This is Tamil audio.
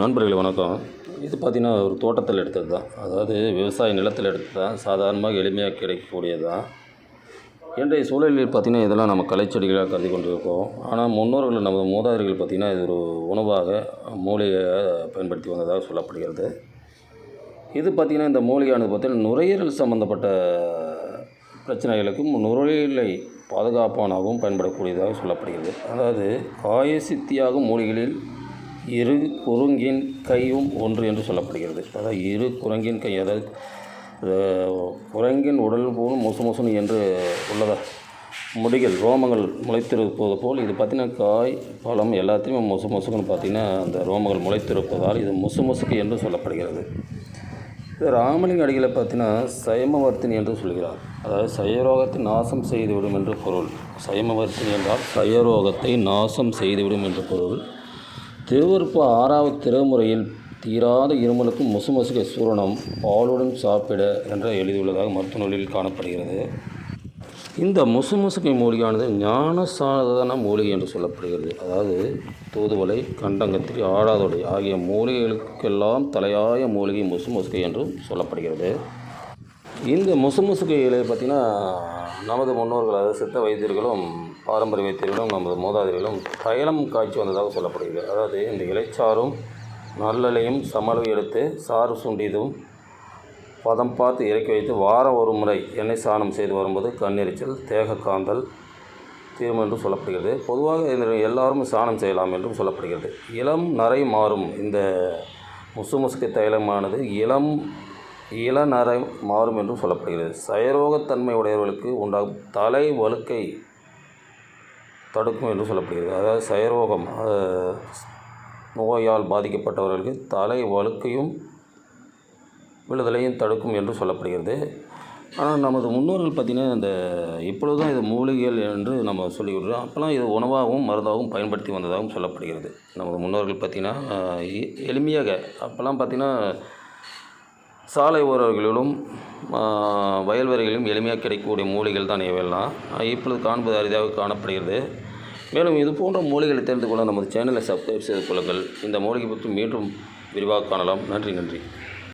நண்பர்களே வணக்கம். இது பார்த்திங்கன்னா ஒரு தோட்டத்தில் எடுத்தது தான். அதாவது விவசாய நிலத்தில் எடுத்தது தான். சாதாரணமாக எளிமையாக கிடைக்கக்கூடியது தான் இன்றைய சூழலில் பார்த்திங்கன்னா இதெல்லாம் நம்ம கலைச்செடிகளாக கருதி கொண்டிருக்கோம். ஆனால் முன்னோர்கள் நமது மூதாதையர்கள் பார்த்திங்கன்னா இது ஒரு உணவாக மூலிகையாக பயன்படுத்தி வந்ததாக சொல்லப்படுகிறது. இது பார்த்திங்கன்னா இந்த மூலிகையானது பார்த்திங்கன்னா நுரையீரல் சம்மந்தப்பட்ட பிரச்சனைகளுக்கும் நுரையீரலை பாதுகாப்பானாகவும் பயன்படக்கூடியதாக சொல்லப்படுகிறது. அதாவது காயசித்தியாகும் மூலிகளில் இரு குறுங்கின் கையும் ஒன்று என்று சொல்லப்படுகிறது. அதாவது இரு குரங்கின் கை அதாவது குரங்கின் உடல் போல் மொசு மொசுன்னு என்று உள்ளதா? முடிகள் ரோமங்கள் முளைத்திருப்பது போல் இது பார்த்திங்கன்னா காய் பழம் எல்லாத்தையுமே மொசு மொசுக்குன்னு பார்த்திங்கன்னா அந்த ரோமங்கள் முளைத்திருப்பதால் இது மொசு மொசுக்கு என்று சொல்லப்படுகிறது. இது ராமலிங்க அடிகளை பார்த்தீங்கன்னா சயமவர்த்தினி என்று சொல்கிறார். அதாவது சயரோகத்தை நாசம் செய்துவிடும் என்று பொருள். சயமவர்த்தினி என்றால் சயரோகத்தை நாசம் செய்துவிடும் என்று பொருள். திருவருப்பு ஆறாவது திருமுறையில் தீராத இருமலுக்கும் முசுமுசுகை சூரணம் பாலுடன் சாப்பிட என்று எழுதியுள்ளதாக மருத்துவ நூலில் காணப்படுகிறது. இந்த முசுமுசுகை மூலிகையானது ஞான சாதன மூலிகை என்று சொல்லப்படுகிறது. அதாவது தூதுவலை கண்டங்கத்திரி ஆடாதொடை ஆகிய மூலிகைகளுக்கெல்லாம் தலையாய மூலிகை முசுமுசுகை என்றும் சொல்லப்படுகிறது. இந்த முசுமுசுகை இலையை பார்த்திங்கன்னா நமது முன்னோர்கள் அதாவது சித்த வைத்தியர்களும் பாரம்பரிய வைத்தியர்களும் நமது மூதாதையர்களும் தைலம் காய்ச்சி வந்ததாக சொல்லப்படுகிறது. அதாவது இந்த இலைச்சாரும் நல்லலையும் சமளவு எடுத்து சாறு சுண்டியதும் பதம் பார்த்து இறக்கி வைத்து வாரம் ஒரு முறை எண்ணெய் சாணம் செய்து வரும்போது கண்ணெரிச்சல் தேக காந்தல் தீரும் என்று சொல்லப்படுகிறது. பொதுவாக எல்லாரும் சாணம் செய்யலாம் என்றும் சொல்லப்படுகிறது. இளம் நரை மாறும். இந்த முசுமுசுக்கு தைலமானது இளம் இளநரம் மாறும் என்றும் சொல்லப்படுகிறது. சயரோகத்தன்மை உடையவர்களுக்கு உண்டாகும் தலை வழுக்கை தடுக்கும் என்று சொல்லப்படுகிறது. அதாவது சயரோகம் நோயால் பாதிக்கப்பட்டவர்களுக்கு தலை வழுக்கையும் விழுதலையும் தடுக்கும் என்று சொல்லப்படுகிறது. ஆனால் நமது முன்னோர்கள் பார்த்திங்கன்னா இந்த இப்பொழுது தான் இது மூலிகைகள் என்று நம்ம சொல்லிவிடுறோம். அப்போலாம் அப்போல்லாம் இது உணவாகவும் மருந்தாகவும் பயன்படுத்தி வந்ததாகவும் சொல்லப்படுகிறது. நமது முன்னோர்கள் பார்த்திங்கன்னா எளிமையாக அப்போல்லாம் பார்த்திங்கன்னா சாலை ஓரங்களிலும் ஆஹ், வயல்வெளிகளிலும் எளிமையாக கிடைக்கக்கூடிய மூலிகைகள் தான் இவையெல்லாம். இப்பொழுது காண்பது அரிதாக காணப்படுகிறது. மேலும் இது போன்ற மூலிகளை தெரிந்து கொள்ள நமது சேனலை சப்ஸ்கிரைப் செய்து கொள்ளுங்கள். இந்த மூலிகை பற்றி மீண்டும் விரிவாக காணலாம். நன்றி நன்றி.